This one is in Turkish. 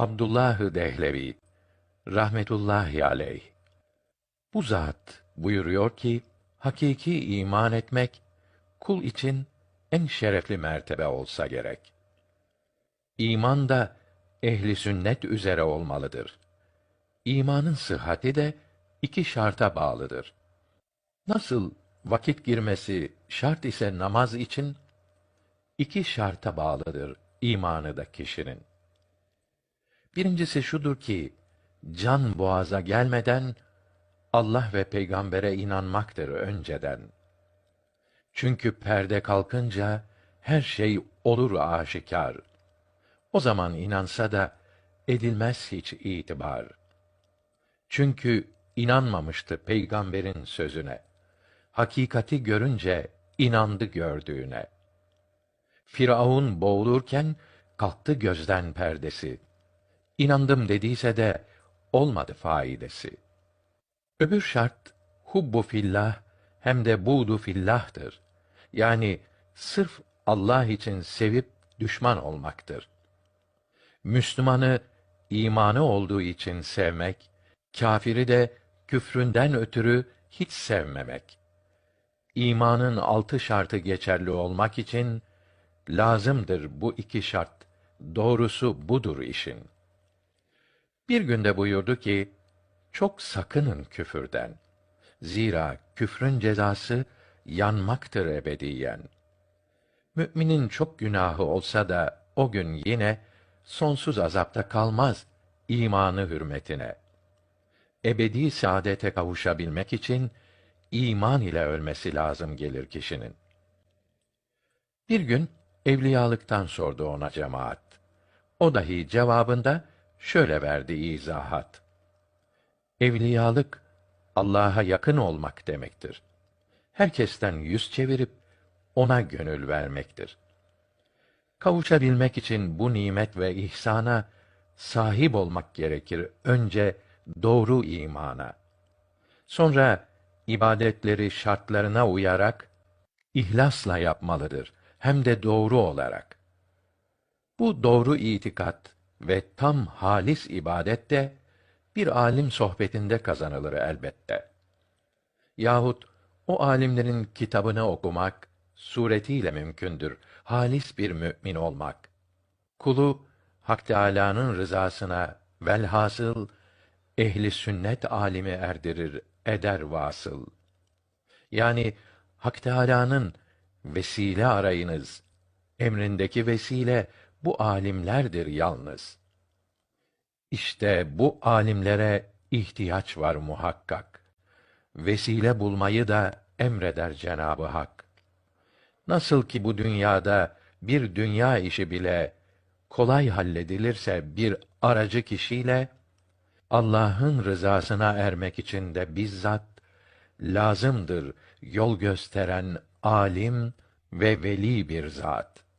Abdullah Dehlevi rahmetullahi aleyh bu zat buyuruyor ki hakiki iman etmek kul için en şerefli mertebe olsa gerek. İman da ehli sünnet üzere olmalıdır. İmanın sıhhati de iki şarta bağlıdır. Nasıl vakit girmesi şart ise namaz için iki şarta bağlıdır imanı da kişinin. Birincisi şudur ki can boğaza gelmeden Allah ve peygambere inanmaktır önceden. Çünkü perde kalkınca her şey olur aşikar. O zaman inansa da edilmez hiç itibar. Çünkü inanmamıştı peygamberin sözüne. Hakikati görünce inandı gördüğüne. Firavun boğulurken kalktı gözden perdesi. İnandım dediyse de olmadı faidesi. Öbür şart hubbu fillah hem de buğdu fillah'tır. Yani sırf Allah için sevip düşman olmaktır. Müslümanı imanı olduğu için sevmek, kâfiri de küfründen ötürü hiç sevmemek. İmanın altı şartı geçerli olmak için lazımdır bu iki şart. Doğrusu budur işin. Bir günde buyurdu ki, çok sakının küfürden. Zira küfrün cezası yanmaktır ebediyen. Müminin çok günahı olsa da o gün yine sonsuz azapta kalmaz imanı hürmetine. Ebedi saadete kavuşabilmek için iman ile ölmesi lazım gelir kişinin. Bir gün evliyalıktan sordu ona cemaat. O dahi cevabında şöyle verdi izahat. Evliyalık Allah'a yakın olmak demektir. Herkesten yüz çevirip ona gönül vermektir. Kavuşabilmek için bu nimet ve ihsana sahip olmak gerekir önce doğru imana. Sonra ibadetleri şartlarına uyarak ihlasla yapmalıdır hem de doğru olarak. Bu doğru itikat ve tam halis ibadet de bir alim sohbetinde kazanılır elbette. Yahut o alimlerin kitabını okumak suretiyle mümkündür halis bir mümin olmak. Kulu Hak Teâlâ'nın rızasına velhasıl ehli sünnet alimi erdirir, eder vasıl. Yani Hak Teâlâ'nın vesile arayınız. Emrindeki vesile bu alimlerdir yalnız. İşte bu alimlere ihtiyaç var muhakkak. Vesile bulmayı da emreder Cenabı Hak. Nasıl ki bu dünyada bir dünya işi bile kolay halledilirse bir aracı kişiyle Allah'ın rızasına ermek için de bizzat lazımdır yol gösteren alim ve veli bir zat.